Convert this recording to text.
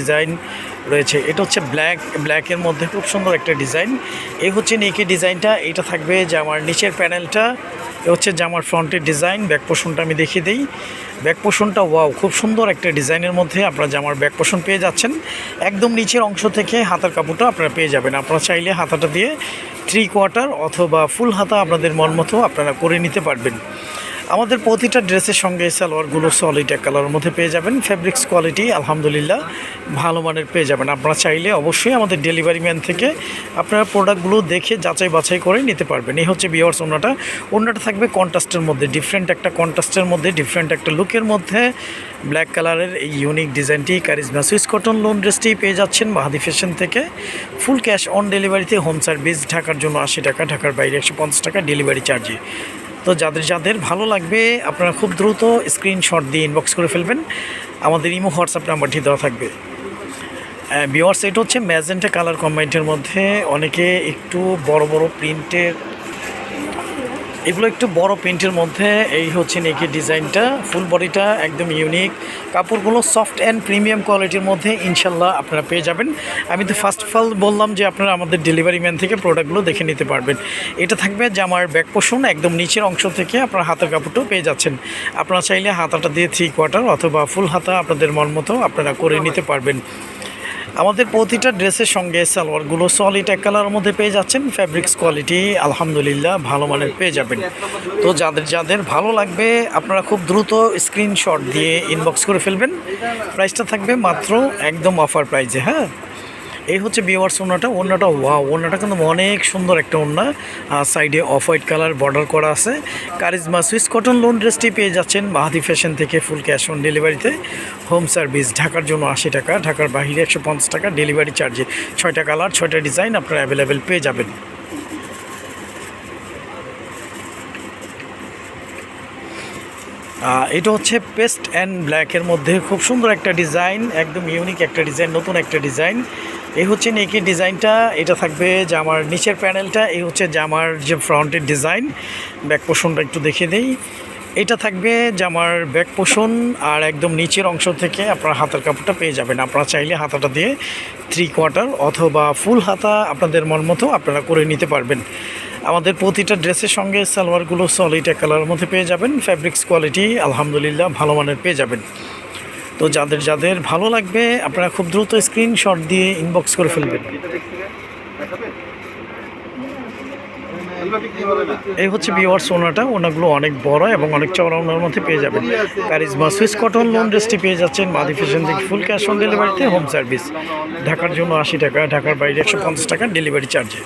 Design রয়েছে। এটা হচ্ছে ব্ল্যাক ব্ল্যাকের মধ্যে খুব সুন্দর একটা ডিজাইন। এই হচ্ছে নেকি ডিজাইনটা। এটা থাকবে জামার নিচের প্যানেলটা। এ হচ্ছে জামার ফ্রন্টের ডিজাইন। ব্যাক পোষণটা আমি দেখিয়ে দিই। ব্যাক পোষণটা ওয়াও, খুব সুন্দর একটা ডিজাইনের মধ্যে আপনারা জামার ব্যাক পোষণ পেয়ে যাচ্ছেন। একদম নিচের অংশ থেকে হাতার কাপড়টা আপনারা পেয়ে যাবেন। আপনারা চাইলে হাতাটা দিয়ে থ্রি কোয়ার্টার অথবা ফুল হাতা আপনাদের মন মতো আপনারা করে নিতে পারবেন। আমাদের প্রতিটা ড্রেসের সঙ্গে সালোয়ারগুলো সলিড এক কালারের মধ্যে পেয়ে যাবেন। ফেব্রিক্স কোয়ালিটি আলহামদুলিল্লাহ, ভালো মানের পেয়ে যাবেন। আপনারা চাইলে অবশ্যই আমাদের ডেলিভারি ম্যান থেকে আপনারা প্রোডাক্টগুলো দেখে যাচাই বাছাই করে নিতে পারবেন। এই হচ্ছে বিয়ার্স ওনাটা। ওনাটা থাকবে কন্ট্রাস্টের মধ্যে ডিফারেন্ট একটা কন্ট্রাস্টের মধ্যে ডিফারেন্ট একটা লুকের মধ্যে। ব্ল্যাক কালারের এই ইউনিক ডিজাইনটি কারিজমা সুইস কটন লোন ড্রেসটি পেয়ে যাচ্ছেন মাহাদি ফ্যাশন থেকে। ফুল ক্যাশ অন ডেলিভারিতে হোম সার্ভিস ঢাকার জন্য আশি টাকা, ঢাকার বাইরে একশো পঞ্চাশ টাকা ডেলিভারি চার্জে তো যাদের যাদের ভালো লাগবে, আপনারা খুব দ্রুত স্ক্রিনশট দিয়ে ইনবক্স করে ফেলবেন। আমাদের ইমো, হোয়াটসঅ্যাপ নাম্বারটি দেওয়া থাকবে। বিওয়ার্স এটা হচ্ছে ম্যাজেন্টা কালার কম্বাইন্টের মধ্যে অনেকে একটু বড় বড় প্রিন্টের এগুলো একটু বড় প্রিন্টের মধ্যে, এই হচ্ছে নেকি ডিজাইনটা। ফুল বডিটা একদম ইউনিক কাপড়গুলো সফট অ্যান্ড প্রিমিয়াম কোয়ালিটির মধ্যে ইনশাল্লাহ আপনারা পেয়ে যাবেন। আমি তো ফার্স্ট অফ অল বললাম যে আপনারা আমাদের ডেলিভারি ম্যান থেকে প্রোডাক্টগুলো দেখে নিতে পারবেন। এটা থাকবে জামার ব্যাক পোষণ একদম নিচের অংশ থেকে আপনার হাতের কাপড়টাও পেয়ে যাচ্ছেন। আপনারা চাইলে হাতাটা দিয়ে থ্রি কোয়ার্টার অথবা ফুল হাতা আপনাদের মন মতো আপনারা করে নিতে পারবেন। আমাদের প্রতিটা ড্রেসের সঙ্গে সালোয়ারগুলো সলিড এক কালারের মধ্যে পেয়ে যাচ্ছেন। ফ্যাব্রিক্স কোয়ালিটি আলহামদুলিল্লাহ ভালো মানের পেয়ে যাবেন। তো যাদের যাদের ভালো লাগবে, আপনারা খুব দ্রুত স্ক্রিনশট দিয়ে ইনবক্স করে ফেলবেন। প্রাইসটা থাকবে মাত্র একদম অফার প্রাইজে হ্যাঁ? এই হচ্ছে বিওয়ার্স ওনাটা ওনাটা ওয়া ওনাটা কিন্তু অনেক সুন্দর একটা ওনা সাইডে অফ হোয়াইট কালার বর্ডার করা আছে। কারিজমা সুইস কটন লোন ড্রেসটি পেয়ে যাচ্ছেন মাহাদি ফ্যাশন থেকে ফুল ক্যাশ অন ডেলিভারিতে হোম সার্ভিস ঢাকার জন্য আশি টাকা, ঢাকার বাহিরে একশো পঞ্চাশ টাকা ডেলিভারি চার্জে ছয়টা কালার ছয়টা ডিজাইন আপনারা অ্যাভেলেবেল পেয়ে যাবেন। এটা হচ্ছে পেস্ট অ্যান্ড ব্ল্যাকের মধ্যে খুব সুন্দর একটা ডিজাইন, একদম ইউনিক একটা ডিজাইন, নতুন একটা ডিজাইন। এই হচ্ছে নেকি ডিজাইনটা, এটা থাকবে জামার নিচের প্যানেলটা, এই হচ্ছে জামার যে ফ্রন্টের ডিজাইন। ব্যাক পোষণটা একটু দেখে দিই। এটা থাকবে জামার ব্যাক পোষণ আর একদম নিচের অংশ থেকে আপনার হাতার কাপড়টা পেয়ে যাবেন। আপনারা চাইলে হাতাটা দিয়ে থ্রি কোয়ার্টার অথবা ফুল হাতা আপনাদের মন মতো আপনারা করে নিতে পারবেন। আমাদের প্রতিটা ড্রেসের সঙ্গে সালোয়ারগুলো সলিড কালারের মধ্যে পেয়ে যাবেন। ফ্যাব্রিক্স কোয়ালিটি আলহামদুলিল্লাহ ভালো মানের পেয়ে যাবেন। তো যাদের যাদের ভালো লাগবে, আপনারা খুব দ্রুত স্ক্রিনশট দিয়ে ইনবক্স করে ফেলবেন। এই হচ্ছে বিওয়ার্স ওনাটা। ওনাগুলো অনেক বড় এবং অনেক চওড়া ওনার মধ্যে পেয়ে যাবেন। কারিজমা সুইস কটন লোন ড্রেসটি পেয়ে যাচ্ছেন। মাদি ফ্যাশন থেকে ফুল ক্যাশ অন ডেলিভারিতে হোম সার্ভিস ঢাকার জন্য আশি টাকা, ঢাকার বাইরে একশো পঞ্চাশ টাকা ডেলিভারি চার্জে